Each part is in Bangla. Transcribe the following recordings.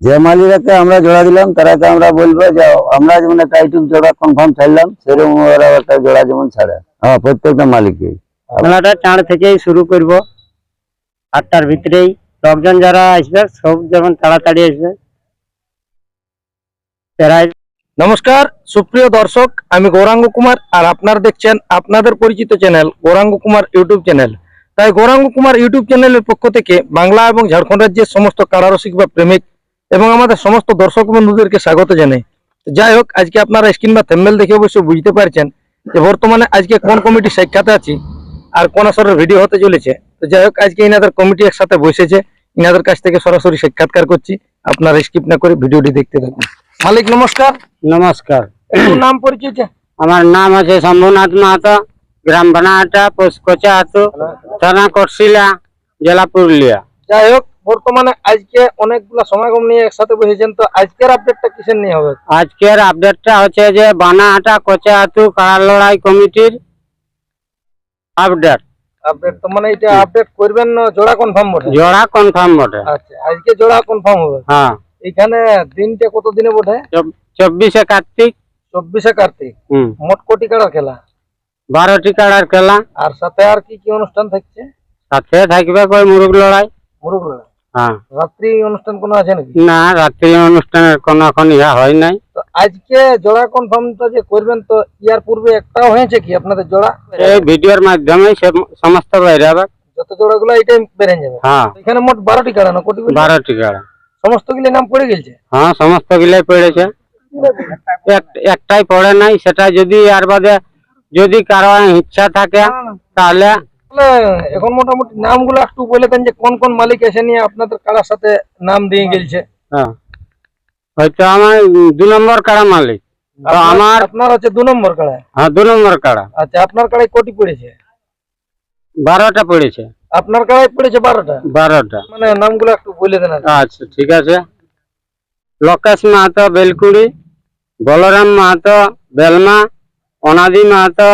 যে মালিককে আমরা জোড়া দিলাম তারাকে আমরা বলব যে আমরা যেমন একটা আইটুক জোড়া কনফার্ম ছাড়লাম সেরকম ওরা একটা জোড়া যেমন ছাড়ে। হ্যাঁ প্রত্যেকটা মালিককে মেলাটা চাঁড় থেকেই শুরু করব। আটটার ভিতরেই লোকজন যারা আসবে সব যেমন তাড়াতাড়ি আসবে। নমস্কার সুপ্রিয় দর্শক আমি গৌরাঙ্গ কুমার আর আপনারা দেখছেন আপনাদের পরিচিত channel Gouranga Kumar YouTube channel. তাই গৌরাঙ্গ কুমার ইউটিউব চ্যানেলের পক্ষ থেকে বাংলা এবং ঝাড়খণ্ড রাজ্যের সমস্ত কারারসিক বা প্রেমিক এবং আমাদের সমস্ত দর্শক বন্ধুদেরকে স্বাগত জানাই। যাই হোক আজকে আপনারা স্ক্রিন বা থেম্বেল দেখে অবশ্যই বুঝতে পারছেন যে বর্তমানে আজকে কোন কমিটি সাক্ষাতে আছি আর কোন আসরের ভিডিও হতে চলেছে। তো যাই হোক আজকে ইনাদের কমিটি একসাথে বসেছে। ইনাদের কাছ থেকে সরাসরি সাক্ষাৎকার করছি। আপনারা স্কিপ না করে ভিডিওটি দেখতে থাকুন। মালিক নমস্কার। নমস্কার। নাম পরিচয় আমার নাম আছে শম্ভুনাথ মাহাতো গ্রাম বানাহাটা পোস্ট কোচাহাতু থানা কটশিলা জেলা পুরুলিয়া। যাই হোক বর্তমানে আজকে অনেকগুলো সমাগম নিয়ে একসাথে বসেছেন তো আজকের আপডেটটা কিসের নিয়ে হবে? আজকের আপডেটটা হচ্ছে যে বানাহাটা কোচাহাতু কাড়া লড়াই কমিটির আপডেট আপডেট তো মানে এটা আপডেট করবেন না জোড়া কনফার্ম বটে? জোড়া কনফার্ম বটে। আচ্ছা আজকে জোড়া কনফার্ম হবে? হ্যাঁ। এখানে দিনটা কত দিনে বটে চব্বিশে কার্তিক। চব্বিশে কার্তিক? হুম। মোট কোটি কাড়ার খেলা? বারোটি কাড়ার খেলা। আর সাথে আর কি কি অনুষ্ঠান থাকছে? সাথে থাকবে কই মুরগ লড়াই। মুরুগ লড়াই। হ্যাঁ। রাত্রি অনুষ্ঠান কোনো আছে নাকি? না রাত্রি অনুষ্ঠানের কোনো এখন হয় নাই। তো আজকে জোড়া কনফার্মটা যে করবেন তো ইয়ার পূর্বে একটাও হয়েছে কি আপনাদের জোড়া? এই ভিডিওর মাধ্যমে সমস্ত বাইরে যত জোড়াগুলো এটাই বেড়ে যাবে। হ্যাঁ। এখানে মোট বারোটি কাড়া না কোটি বলছে? বারোটি কাড়া। সমস্ত গুলি নাম পড়ে গেছে? হ্যাঁ সমস্ত গিলাই পড়েছে একটাই পড়ে নাই সেটা যদি আর বাদে যদি কারও ইচ্ছা থাকে তাহলে এখন মোটামুটি নামগুলো একটু বলে দেন যে কোন কোন মালিক এসে নিয়ে আপনাদের কারার সাথে নাম দিয়ে গেলছে হ্যাঁ। হয়তো আমার দু নম্বর কাড়া মালিক? আমার আপনার হচ্ছে দু নম্বর কাড়ায় হ্যাঁ দু নম্বর কাড়া আচ্ছা আপনার কাড়ায় কোটি পড়েছে? বারোটা পড়েছে। আপনার কাড়ায় পড়েছে বারোটা? বারোটা। মানে নামগুলো একটু বলে দেন আচ্ছা ঠিক আছে। লোকেশ মাহাতো বেলকুড়ি বলরাম মাহাতো বেলমা অনাদি মাহাতো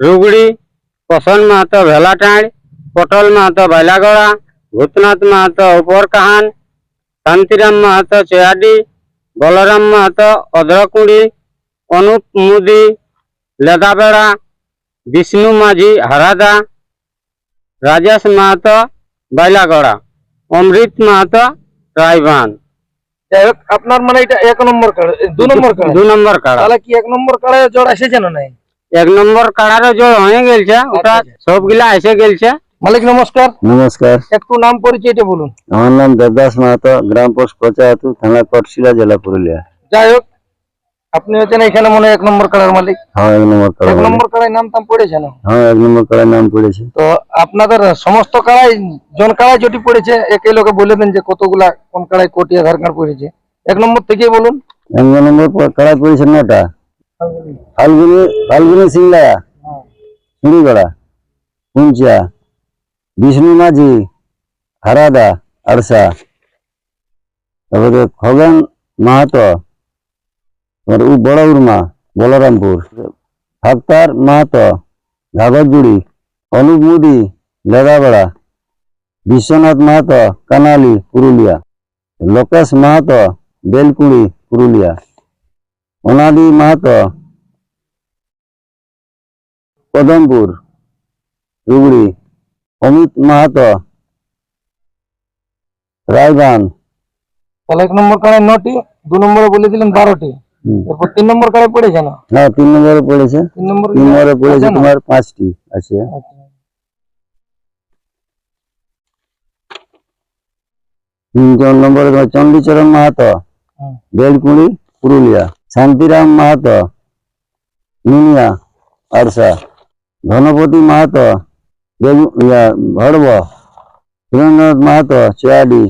রুগড়ি প্রসন্ন মাহাতো ভেলাটাঁড় পটল মাহাতো বাইলাগড়া ভূতনাথ মাহাতো উপর কাহান শান্তিরাম মাহাতো চেয়াডি বলরাম মাহাতো অধরকুড়ি অনুপ মুদি লেদাবেড়া বিষ্ণু মাঝি হারাদা রাজেশ মাহাতো বাইলাগড়া অমৃত মাহাতো রায়বান আপনার মানে এটা এক নম্বর এ, দু নম্বর কাড়া। দু নম্বর কাড়া। তাহলে কি এক নম্বর কাড়ায় জোড় এসেছে না নাই? এক নম্বর কাড়ারও জোর হয়ে গেছে ওটা আচ্ছা। সবগুলা এসে গেছে মালিক নমস্কার। নমস্কার। একটু নাম পরিচয়টা বলুন। আমার নাম দেবদাস মাহাতো গ্রাম পোস্ট কোচাহাতু থানা কটশিলা জেলা পুরুলিয়া। যাই হোক আপনি হচ্ছেন এখানে মনে হয় এক নম্বর কাড়ার মালিক। হ্যাঁ এক নম্বর কাড়া এক নম্বর কাড়ায় নাম টাম পড়েছে না? হ্যাঁ এক নম্বর কাড়ার নাম পড়েছে। তো আপনাদের সমস্ত কাড়াই জন কাড়াই যেটি পড়েছে একই লোকে বলে দেন যে কতগুলা কোন কাড়াই কোটি আধার কার্ড পড়েছে। এক নম্বর থেকেই বলুন। এক নম্বর প- কাড়া পড়েছে নটা ফাল্গুনি। ফাল্গুনি সিংলা চুড়িগড়া কুঞ্চা বিষ্ণু মাঝি হারাদা আরসা। তারপরে খগেন মাহাতো উ- বড় উর্মা বলরামপুর। ফাক্তার মাহাতো ঘাগরজুড়ি অনুপ মুদি লেদাবেড়া বিশ্বনাথ মাহাতো কানালি পুরুলিয়া। লোকেশ মাহাতো বেলকুড়ি পুরুলিয়া। অনাদি মাহাতো কদমপুর রুগড়ি অমিত মাহাতো রায়গান। তাহলে এক নম্বর কাড়াই নটি দু নম্বরে বলে দিলেন বারোটি এরপর তিন নম্বর কাড়াই পড়েছে না? হ্যাঁ তিন নম্বরে পড়েছে। তিন নম্বর পড়েছে তোমার পাঁচটি আছে। আচ্ছা। তিন নম্বরে তোমার চণ্ডীচরণ মাহাতো। বেলকুড়ি পুরুলিয়া। শান্তিরাম মাহাতো নুনিয়া আরসা ধনপতি মাহাতো বেগু- ইয়া, ভড়ব সুরেন্দ্রনাথ মাহাতো চেয়াডি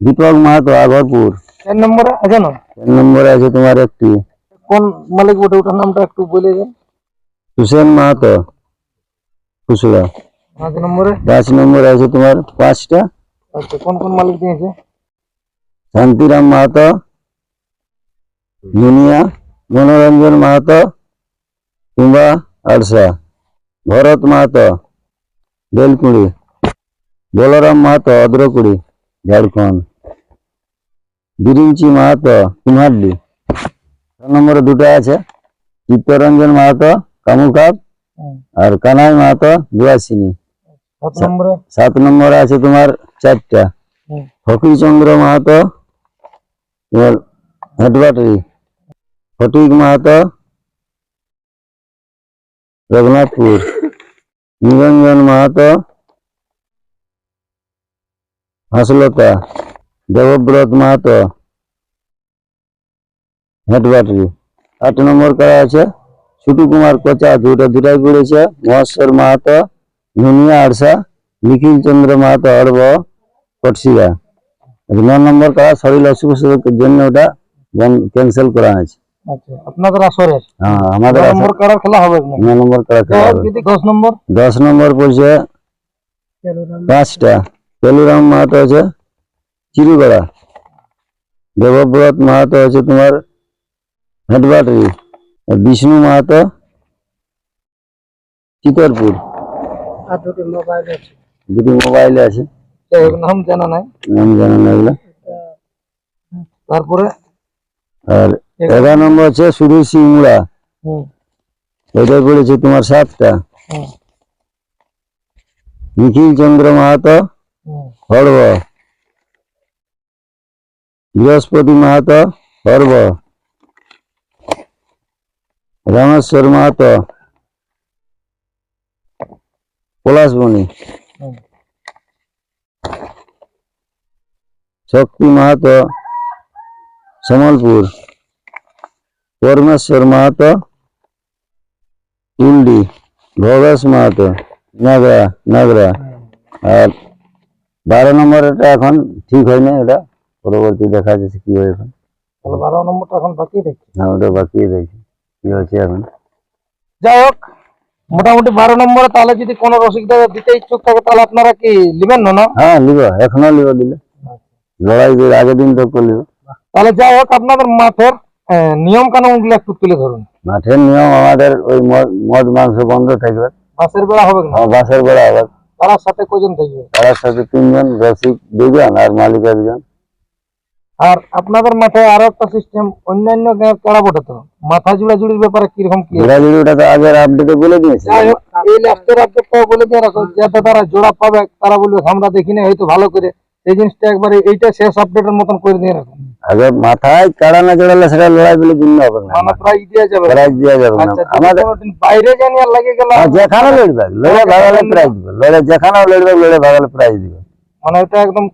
দীপক মাহাতো আগরপুর চার নম্বরে আছে না তিন নম্বরে আছে তোমার একটি কোন মালিক ওটা ওটার নামটা একটু বলে দেন সুসেন মাহাতো খুচরা পাঁচ নম্বরে পাঁচ নম্বরে আছে তোমার পাঁচটা আচ্ছা কোন কোন মালিক দিয়েছে শান্তিরাম মাহাতো দুনিয়া মনোরঞ্জন মাহাতো কুম্বা আরসা ভরত মাহাতো বেলকুড়ি। বলরাম মাহাতো অদ্রকুড়ি ঝাড়খণ্ড। বিরিঞ্চি মাহাতো কুমারডি ছ নম্বরে দুটো আছে। চিত্তরঞ্জন মাহাতো কামুকাপ আর কানাই মাহাতো দুয়াশিনী। সাত নম্বরে? আছে তোমার চারটা। ফকিরচন্দ্র মাহাতো তোমার হেডবাটারি ফটিক মাহাতো রঘুনাথপুর নিরঞ্জন মাহাতো হাসলতা দেবব্রত মাহাতো হেডবাটারি আট নম্বর করা আছে ছুটু কুমার কোচা দুটো দুটাই পড়েছে মহেশ্বর মাহাতো নুনিয়া আড়সা নিখিল চন্দ্র মাহাতো অর্ব কটসিয়া ন নম্বর করা শরীর অসুখ অসুখের জন্য ওটা ক্যান্সেল করা হয়েছে আচ্ছা আপনাদের আসরের? হ্যাঁ আমাদের নম্বর কারার খেলা হবে না নম্বর করা খেলা হবে। যদি দশ নম্বর? দশ নম্বর পড়ছে পাঁচটা। কেলুরাম মাহাতো আছে চিরুগড়া দেবব্রত মাহাতো আছে তোমার হেডবাটারি। আর বিষ্ণু মাহাতো চিতরপুর। আর দুটি মোবাইল আছে। দুটি মোবাইলে আছে। নাম জানা নাই। নাম জানেন না এগুলো তারপরে? এগারো নম্বর আছে সুধীর সিং মুড়া হুম এটা পড়েছে তোমার সাতটা হুম নিখিল চন্দ্র মাহাতো হুম হর্ব বৃহস্পতি মাহাতো হর্ব রামেশ্বর মাহাতো পলাশবনি হুম। শক্তি মাহাতো সমলপুর। পরমেশ্বর মাহাতো উল্ডি ভবেশ মাহাতো নাগরা নাগরা। আর বারো নম্বর এটা এখন ঠিক হয়নি এটা পরবর্তী দেখা যাচ্ছে কি হয় এখন। তাহলে বারো নম্বরটা এখন বাকি দেখছি হ্যাঁ ওটা বাকি রয়েছে কি হচ্ছে এখন। যাই হোক মোটামুটি বারো নম্বরে তাহলে যদি কোনো রসিকদা দিতে ইচ্ছুক থাকে তাহলে আপনারা কি নেবেন না হ্যাঁ লিব এখনও লিব দিলে। লড়াই আগের দিন তো করলিব তাহলে যাই হোক আপনাদের মাঠের নিয়ম কানুনগুলো একটু তুলে ধরুন। মাঠের নিয়ম আমাদের ওই মদ- মাংস বন্ধ থাকবে। বাসের বেলা হবে না বাসের বেড়া আবার তার সাথে কজন থাকবে? তার সাথে তিনজন রসিক দুজন আর মালিক একজন। আর আপনাদের মাঠে আরও একটা সিস্টেম অন্যান্য কেড়া বটে তো? মাথা জুড়া জুড়ির ব্যাপারে কীরকম কি? ঘোরাঘুরি ওটা তো আগের আপডেটে বলে দিয়েছে। এই লাস্টের আপডেটটাও বলে দিয়ে রাখো। যাতে তারা জোড়া পাবে তারা বলবে আমরা দেখিনি হয়তো ভালো করে। এই জিনিসটা একবারে এইটা শেষ আপডেটের মতন করে দিয়ে রাখুন আগে মাথায় কাড়া না চড়ালে সেটা লড়াই বলে কিনতে হবে না। মানে দেওয়া যাবে। প্রাইজ দেওয়া যাবে না। আচ্ছা আমাদের বাইরে জানি আর লাগে গেল? হ্যাঁ, যেখানে লড়বে লড়ে ভাগালে প্রাইজ দিবে। লড়ে যেখানেও লড়বে লড়ে ভাগালে প্রাইজ দিবে। মানে এটা একদম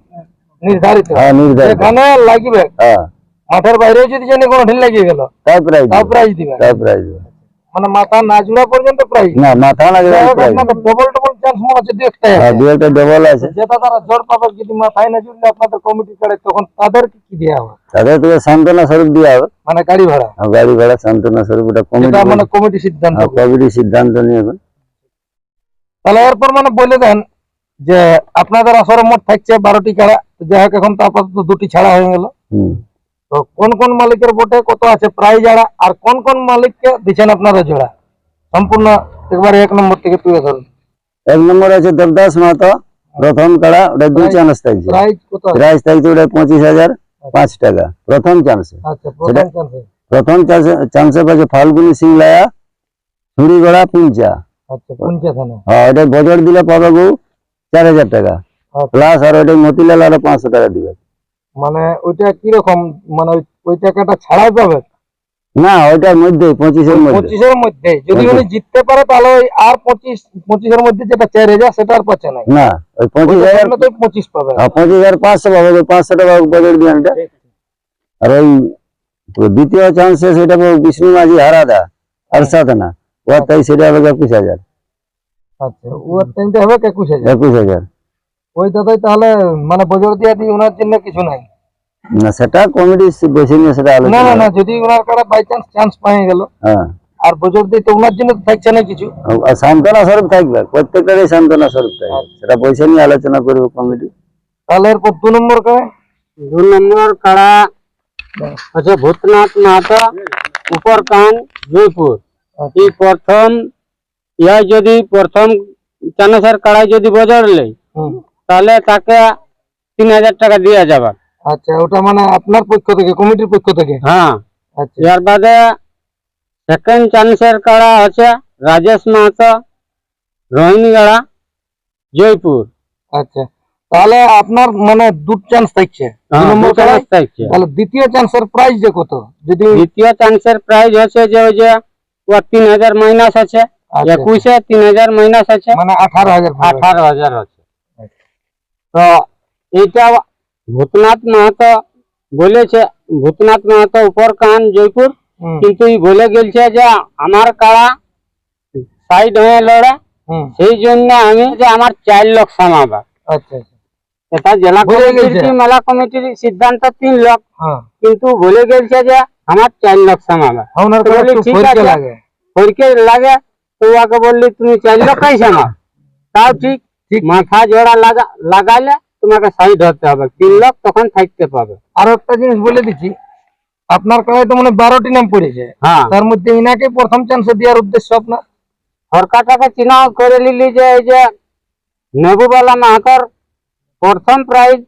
নির্ধারিত। হ্যাঁ নির্ধারিত। যেখানে লাগিবে হ্যাঁ। মাথার বাইরে যদি জানি কোনো ঢিল লাগিয়ে গেল। তাই প্রাইজ তাই প্রাইজ দিবে। তাই প্রাইজ দিবে। মানে মাথা না জুড়া পর্যন্ত না মাথা না ডবল ডবল চান্স মনে দু একটা হ্যাঁ দু একটা ডবল আছে। যেটা তারা জোর পাবে যদি মাথায় না জুড়লে আপনাদের কমিটি করে তখন তাদেরকে কি দেওয়া হবে? তাদের থেকে সান্ত্বনা স্বরূপ দেওয়া হবে। মানে গাড়ি ভাড়া। আর গাড়ি ভাড়া সান্ত্বনা স্বরূপ ওটা কমিটি এটা মানে কমিটি সিদ্ধান্ত। কমিটি সিদ্ধান্ত নিয়ে হবে। তাহলে এরপর মানে বলে দেন যে আপনাদের আসরে মোট থাকছে বারোটি খেলা যাই হোক এখন তো আপাতত দুটি ছাড়া হয়ে গেল। হুম। তো কোন কোন মালিকের বোটে কত আছে প্রায় যারা আর কোন কোন মালিককে দিচ্ছেন আপনারা জোড়া সম্পূর্ণ একবারে এক নম্বর থেকে তুলে ধরুন এক নম্বর আছে দেবদাস মাহাতো প্রথম কাড়া ওটা দুই চান্স থাকছে প্রাইজ কত আছে? প্রাইস থাকছে ওটা পঁচিশ হাজার পাঁচ টাকা প্রথম চান্সে আচ্ছা প্রথম চান্সে প্রথম চান্সে চান্সে পাচ্ছে ফাল্গুনি সিংলায়া ছুড়িগড়া পুঞ্চা আচ্ছা পঞ্চাশানে হ্যাঁ ওটা বজর দিলে পাবে গো চার হাজার টাকা আচ্ছা। প্লাস আর ওটা মতিলাল আরও পাঁচশো টাকা দিবে মানে ওইটা কীরকম? মানে ওই- টাকাটা ছাড়াই পাবে? না ওইটার মধ্যে পঁচিশের মধ্যে। পঁচিশের মধ্যে যদি উনি জিততে পারে তাহলে ওই আর পঁচিশ পঁচিশের মধ্যে যেটা চার হাজার সেটা আর পাচ্ছে না না ওই পঁচিশ হাজার তো পঁচিশ পাবে হ্যাঁ, পঁচিশ হাজার পাঁচশো পাবে ওই পাঁচশো টাকা বজর দিয়ে আর ওই দ্বিতীয় চান্সে সেটা বিষ্ণু মাঝি হারাদা আর সাথে না। ওর তাই সেটা হবে একুশ হাজার। আচ্ছা ওর টাইমটা হবে একুশ হাজার। একুশ হাজার। ওই দাদাই তাহলে মানে বজর দিয়ে দিই ওনার জন্য কিছু নাই। না সেটা কমিটি বেশি নিয়ে সেটা না আলোচনা না না। যদি ওনার কারা বাই চান্স চান্স পেয়ে গেল হ্যাঁ। আর বজর দিয়ে তো ওনার জন্য থাকছে না কিছু। আর সান্ত্বনা স্বরূপ থাকবে প্রত্যেকটারই সান্ত্বনা স্বরূপ থাকবে। সেটা পয়সা নিয়ে আলোচনা করবে কমিটি তাহলে এরপর দু নম্বর করে? দু নম্বর কাড়া আছে ভূতনাথ মাহাতো উপর কান জয়পুর এই প্রথম ইয়া যদি প্রথম চানসের কাড়াই যদি বজর লেই হুম। তাহলে তাকে তিন হাজার টাকা দেওয়া যাবে। আচ্ছা ওটা মানে আপনার পক্ষ থেকে কমিটির পক্ষ থেকে? হ্যাঁ। আচ্ছা। এর বাদে সেকেন্ড চান্সের কাড়া আছে? রাজেশ মাহাতো রোহিণীগাড়া জয়পুর। আচ্ছা। তাহলে আপনার মানে দু চান্স থাকছে। হ্যাঁ, থাকছে। তাহলে দ্বিতীয় চান্সের প্রাইস যে কত? যদি দ্বিতীয় চান্সের প্রাইজ হচ্ছে যে ওই যে তিন হাজার মাইনাস আছে। আচ্ছা, একুশে তিন হাজার মাইনাস আছে। মানে আঠারো হাজার। আঠারো হাজার আছে। তো এইটা ভূতনাথ মাহাতো বলেছে ভূতনাথ মাহাতো উপর কান জয়পুর। কিন্তু বলে গেলছে যে আমার কাড়া সাইড হয়ে লড়ে। সেই জন্য আমি যে আমার চার লোক সামাবা আচ্ছা আচ্ছা। এটা জেলা বলে কমিটির মেলা কমিটির সিদ্ধান্ত তিন লোক হ্যাঁ। কিন্তু বলে গেলছে যে আমার চার লোক সামাবা ওনার তো কাছে বলি, একটু ঠিক আছে। লাগে। পরীক্ষা লাগে তো ওকে বললি তুমি চার লোক কাই সামা তাও ঠিক ঠিক। মাথা জোড়া লাগা লাগাইলে তোমাকে সাইড হতে হবে। তিন লোক তখন থাকতে পাবে। আরও একটা জিনিস বলে দিচ্ছি। আপনার কাছে তো মানে বারোটি নাম পড়েছে। হ্যাঁ। তার মধ্যে ইনাকে প্রথম চান্সে দেওয়ার উদ্দেশ্য আপনার? সরকারটাকে চিহ্ন করে নিলি যে এই যে নেবুবালা প্রথম প্রাইজ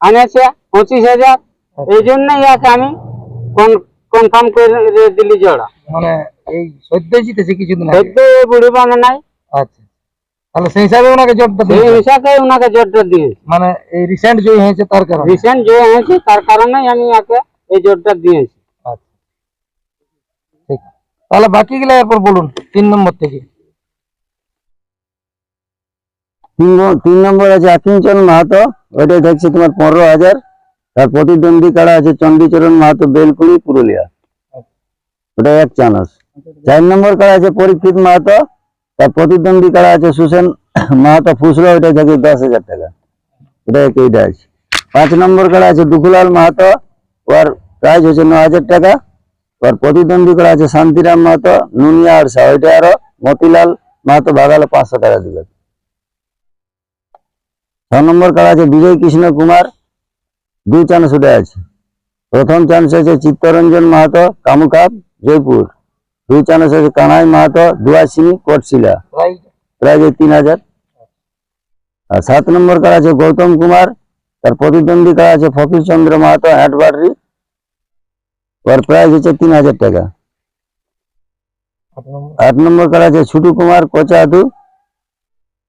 আনেছে পঁচিশ হাজার। এই জন্যই ইয়াকে আমি কনফার্ম করে দিলি জোড়া। মানে এই সদ্যই জিতেছে কিছুদিন সদ্য বুড়ি নাই আচ্ছা। তাহলে সেই হিসাবে ওনাকে জোরটা সেই হিসাবে ওনাকে জোরটা দিয়েছি। মানে এই রিসেন্ট জয়ী হয়েছে তার কারণে? রিসেন্ট যে হয়েছে তার কারণেই আমি ইয়াকে এই জোরটা দিয়েছি। আচ্ছা। ঠিক। তাহলে বাকিগুলো এরপর বলুন তিন নম্বর থেকে। তিন নম্বর আছে আকিঞ্চন মাহাতো ওইটাই থাকছে তোমার পনেরো হাজার। তার প্রতিদ্বন্দ্বী কাড়া আছে? চণ্ডীচরণ মাহাতো বেলকুড়ি পুরুলিয়া। ওটা এক চানস চার নম্বর কাড়া আছে? পরীক্ষিত মাহাতো তার প্রতিদ্বন্দ্বী কারা আছে সুসেন মাহাতো ফুসরা ওইটা থাকে দশ হাজার টাকা। ওটা এইটা আছে পাঁচ নম্বর কাড়া আছে? দুখুলাল মাহাতো। ওর প্রাইস হচ্ছে ন হাজার টাকা। ওর প্রতিদ্বন্দ্বী করা আছে? শান্তিরাম মাহাতো, নুনিয়া আরসা ওইটা আরও মতিলাল মাহাতো ভাগালে পাঁচশো টাকা দিবে ছ নম্বর কারা আছে? বিজয় কৃষ্ণ কুমার। দুই চান্স উঠে আছে। প্রথম চান্স আছে চিত্তরঞ্জন মাহাতো কামুকাপ জয়পুর। দুই চান্স আছে কানাই মাহাতো দুয়াশিনী কোটশিলা। প্রায় তিন হাজার। আর সাত নম্বর কার্ড আছে গৌতম কুমার তার প্রতিদ্বন্দ্বী কার্ড আছে ফকির চন্দ্র মাহাতো হ্যাটবাড়ি ওর প্রাইস হচ্ছে তিন হাজার টাকা। আট নম্বর। কার্ড আছে ছুটু কুমার কোচাদু।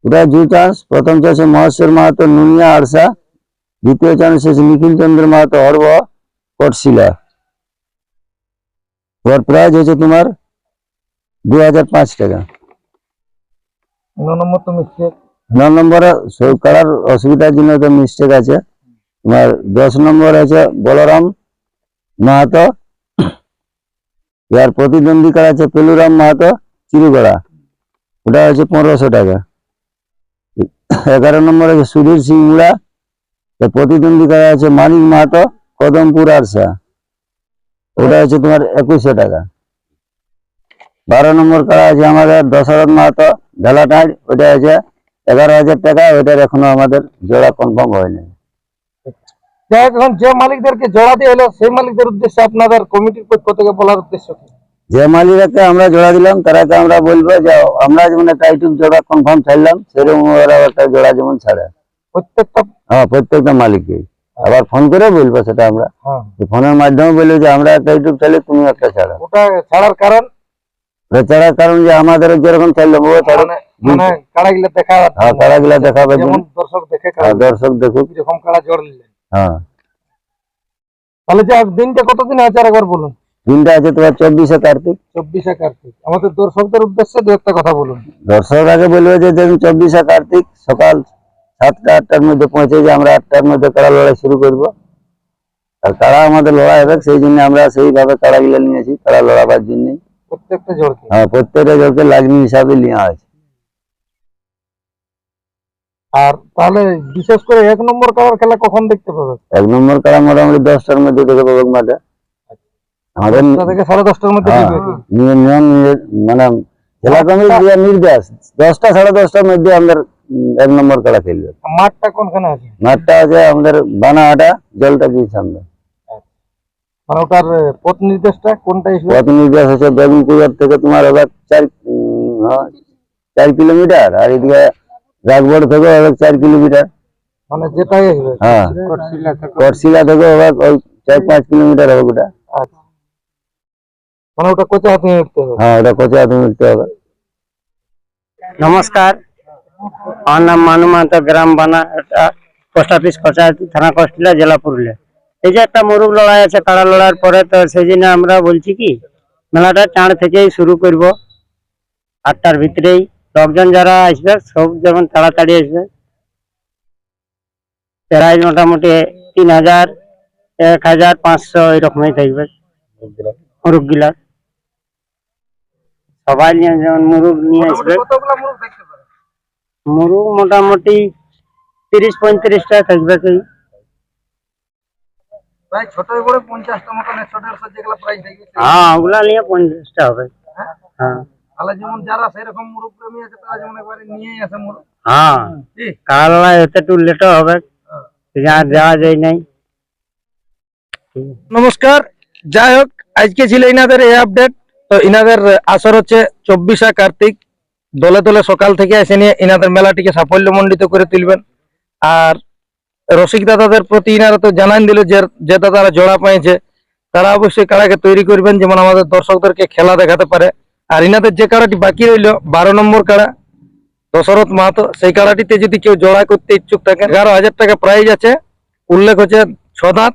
ওটা দু চান্স। প্রথম চান্সে মহেশ্বর মাহাতো নুনিয়া আরসা। দ্বিতীয় চান্স আছে নিখিল চন্দ্র মাহাতো হরব কটশিলা। ওর প্রাইস হচ্ছে তোমার দু হাজার পাঁচ টাকা। ন নম্বর তো মিস্টেক ন নম্বরে সব অসুবিধার জন্য তো মিস্টেক আছে। তোমার দশ নম্বর আছে বলরাম মাহাতো। ইয়ার প্রতিদ্বন্দ্বী কার আছে পেলুরাম মাহাতো চিরুগড়া। ওটা হচ্ছে পনেরোশো টাকা। এগারো নম্বর আছে সুধীর সিং মুড়া। প্রতিদ্বন্দ্বী কার আছে মানিক মাহাতো কদমপুর আরসা। ওটা হচ্ছে তোমার একুশশো টাকা। বারো নম্বর কারা আছে আমাদের দশরথ মাহাতো ঢালাটাঁড় ওটা আছে এগারো হাজার টাকা ওইটার এখনও আমাদের জোড়া কনফার্ম হয়নি। এখন যে মালিকদেরকে জোড়া দিয়ে হলো সেই মালিকদের উদ্দেশ্যে আপনাদের কমিটির পক্ষ থেকে বলার উদ্দেশ্য কি? যে মালিককে আমরা জোড়া দিলাম তারাকে আমরা বলব যে আমরা যেমন একটা ইউটিউব জোড়া কনফার্ম ছাড়লাম সেরকম ওরা একটা জোড়া যেমন ছাড়ে। প্রত্যেকটা হ্যাঁ প্রত্যেকটা মালিককে। আবার ফোন করে বলব সেটা আমরা। হ্যাঁ। ফোনের মাধ্যমে বলব যে আমরা একটা ইউটিউব চাইলে তুমি একটা ছাড়ো। ওটা ছাড়ার কারণ ছাড়ার কারণ যে আমাদের যেরকম ছাড়ো মানে মানে কাড়াগুলো দেখা হ্যাঁ কারাগুলা দেখাবে যেমন দর্শক দেখে হ্যাঁ, দর্শক দেখুক। কীরকম কাড়া জোর নিলেন হ্যাঁ। তাহলে যে দিনটা কতদিন আছে একবার বলুন? দিনটা আছে তোমার চব্বিশে কার্তিক। চব্বিশে কার্তিক। আমাদের দর্শকদের উদ্দেশ্যে দু একটা কথা বলুন। দর্শক আগে বলবে যে দেখুন চব্বিশে কার্তিক সকাল সাতটা আটটার মধ্যে পৌঁছে যে আমরা আটটার মধ্যে কাড়া লড়াই শুরু করব। আর কাড়া আমাদের লড়াই হবে সেই জন্য আমরা সেইভাবে কাড়াগুলো নিয়েছি কাড়া লড়াবার জন্য। প্রত্যেকটা জোরকে হ্যাঁ প্রত্যেকটা জলকে লাগনি হিসাবে নেওয়া আছে। আর তাহলে বিশেষ করে এক নম্বর খেলা কখন দেখতে পাবে? এক নম্বর মোটামুটি দশটার মধ্যে দেখে পাবো মাঠে। আমাদের থেকে সাড়ে দশটার মধ্যে হ্যাঁ, নিয়ম মানে কমিটির যে নির্দেশ। দশটা সাড়ে দশটার মধ্যে আমাদের এক নম্বর কাড়া খেলবে। মাঠটা কোনখানে আছে? মাঠটা আছে আমাদের বানাহাটা জলটা কি সামনে। মানে ওটার পথ নির্দেশটা কোনটা হিসেবে পথ নির্দেশ হচ্ছে বেগুনপুরের থেকে তোমার হবে চার হ্যাঁ, চার কিলোমিটার আর এদিকে রাজবড় থেকে হবে চার কিলোমিটার। মানে যেটাই আসবে। হ্যাঁ থেকে। করশিলা থেকে হবে ওই চার পাঁচ কিলোমিটার হবে ওটা। আচ্ছা। মানে ওটা কোচে হাতে উঠতে হবে। হ্যাঁ ওটা কোচা তুমি উঠতে হবে। নমস্কার। আমার নাম মানু মাহাতো গ্রাম বানা পোস্ট অফিস কচাহাতি থানা কষ্টিলা জেলা পুরুলিয়া। এই যে একটা মুরুগ লড়াই আছে কাড়া লড়াইয়ের পরে তো সেই জন্য আমরা বলছি কি মেলাটা চাঁড় থেকেই শুরু করব। আটটার ভিতরেই লোকজন যারা আসবে সব যেমন তাড়াতাড়ি আসবে। প্রাইজ মোটামুটি তিন হাজার এক হাজার পাঁচশো এরকমই থাকবে মুরুগ গিলার সবাই নিয়ে যেমন মুরুগ নিয়ে আসবে। মুরগ মোটামুটি তিরিশ পঁয়ত্রিশটা থাকবে। কি প্রায় ছোটই বড় পঞ্চাশটা মতন একশো দেড়শো যেগুলো প্রাইস থাকবে হ্যাঁ ওগুলা নিয়ে পঞ্চাশটা হবে। হ্যাঁ? তাহলে যেমন যারা সেরকম মুরগ প্রেমী আছে তারা যেমন একবারে নিয়েই আসে মুরগ হ্যাঁ। কালা এতে একটু লেটও হবে। যা যাওয়া যায় নাই। নমস্কার। যাই হোক আজকে ছিল ইনাদের এই আপডেট তো ইনাদের আসর হচ্ছে চব্বিশে কার্তিক। দলে দলে সকাল থেকে এসে নিয়ে ইনাদের মেলাটিকে সাফল্যমণ্ডিত করে তুলবেন। আর রসিক দাদাদের প্রতি ইনারা তো জানান দিল যে যে দাদারা জোড়া পেয়েছে তারা অবশ্যই কাড়াকে তৈরি করবেন যেমন আমাদের দর্শকদেরকে খেলা দেখাতে পারে। আর ইনাদের যে কাড়াটি বাকি রইল, বারো নম্বর কাড়া দশরথ মাহাতো, সেই কাড়াটিতে যদি কেউ জোড়া করতে ইচ্ছুক থাকেন, এগারো হাজার টাকা প্রাইজ আছে। উল্লেখ হচ্ছে ছদাঁত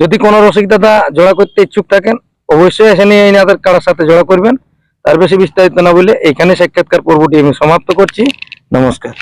যদি কোনো রসিক দাদা জোড়া করতে ইচ্ছুক থাকেন, অবশ্যই এসে নিয়ে এনাদের কারোর সাথে জোড়া করবেন। তার বেশি বিস্তারিত না বলে এখানে সাক্ষাৎকার পর্বটি আমি সমাপ্ত করছি। নমস্কার।